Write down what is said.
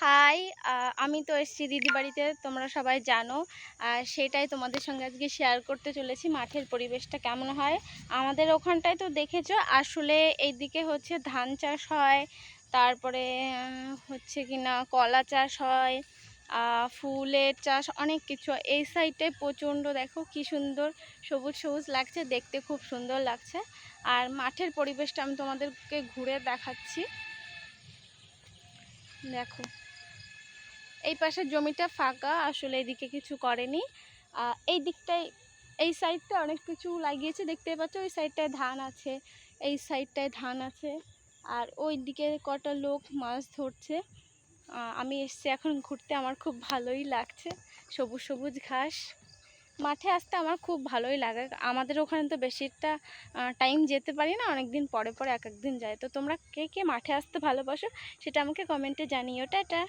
High আমি তো এসেছি দিদি বাড়িতে, তোমরা সবাই জানো। আর সেটাই তোমাদের সঙ্গে আজকে শেয়ার করতে চলেছি, মাঠের পরিবেশটা কেমন হয়। আমাদের ওখানটায় তো দেখেছ, আসলে এইদিকে হচ্ছে ধান চাষ হয়, তারপরে হচ্ছে কি না কলা চাষ হয় ফুলের চাষ, অনেক কিছু। এই সাইডটায় প্রচণ্ড, দেখো কি সুন্দর সবুজ সবুজ লাগছে, দেখতে খুব সুন্দর লাগছে। আর মাঠের পরিবেশটা আমি তোমাদেরকে ঘুরে দেখাচ্ছি। দেখো। এই পাশের জমিটা ফাঁকা, আসলে এদিকে কিছু করেনি। এই দিকটায়, এই সাইডটা অনেক কিছু লাগিয়েছে দেখতে পাচ্ছ, ওই সাইডটায় ধান আছে, এই সাইডটায় ধান আছে, আর ওই দিকে কটা লোক মাছ ধরছে। আমি এসছি এখন ঘুরতে, আমার খুব ভালোই লাগছে, সবুজ সবুজ ঘাস। মাঠে আসতে আমার খুব ভালোই লাগে। আমাদের ওখানে তো বেশিরটা টাইম যেতে পারি না অনেক দিন পরে পরে এক এক দিন যায়। তো তোমরা কে কে মাঠে আসতে ভালোবাসো, সেটা আমাকে কমেন্টে জানিও। টাটা!